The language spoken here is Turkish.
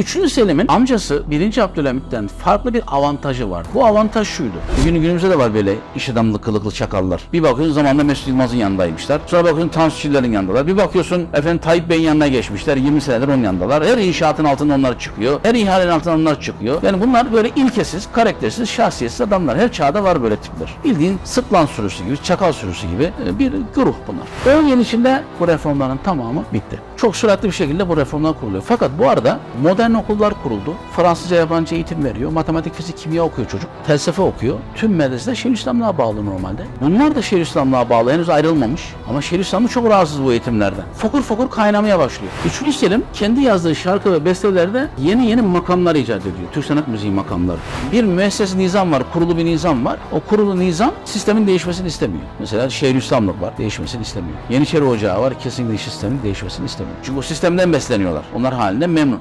Üçüncü Selim'in amcası 1. Abdülhamit'ten farklı bir avantajı var. Bu avantaj şuydu. Bugün günümüzde de var böyle iş adamlı kılıklı çakallar. Bir bakıyorsun zamanında Mesut Yılmaz'ın yanındaymışlar. Sonra bakıyorsun Tansu Çiller'in yanındalar. Bir bakıyorsun efendim Tayyip Bey'in yanına geçmişler. 20 senedir onun yanındalar. Her inşaatın altında onlar çıkıyor. Her ihalenin altında onlar çıkıyor. Yani bunlar böyle ilkesiz, karaktersiz, şahsiyetsiz adamlar. Her çağda var böyle tipler. Bildiğin sıklan sürüsü gibi, çakal sürüsü gibi e, bir güruh bunlar. 10 yıl içinde bu reformların tamamı bitti. Çok süratli bir şekilde bu reformlar kuruluyor. Fakat bu arada modern okullar kuruldu. Fransızca yabancı eğitim veriyor. Matematik, fizik, kimya okuyor çocuk. Felsefe okuyor. Tüm medreseler Şeyhülislamlığa bağlı normalde. Bunlar da Şeyhülislamlığa bağlı. Henüz ayrılmamış. Ama Şeyhülislamlı çok rahatsız bu eğitimlerden. Fokur fokur kaynamaya başlıyor. Üçüncü Selim kendi yazdığı şarkı ve bestelerde yeni yeni makamlar icat ediyor. Türk sanat müziği makamları. Bir müesses nizam var. Kurulu bir nizam var. O kurulu nizam sistemin değişmesini istemiyor. Mesela Şeyhülislamlık var. Değişmesini istemiyor. Yeniçeri Ocağı var. Kesinlikle sistemin değişmesini istemiyor. Çünkü o sistemden besleniyorlar. Onlar halinde memnun.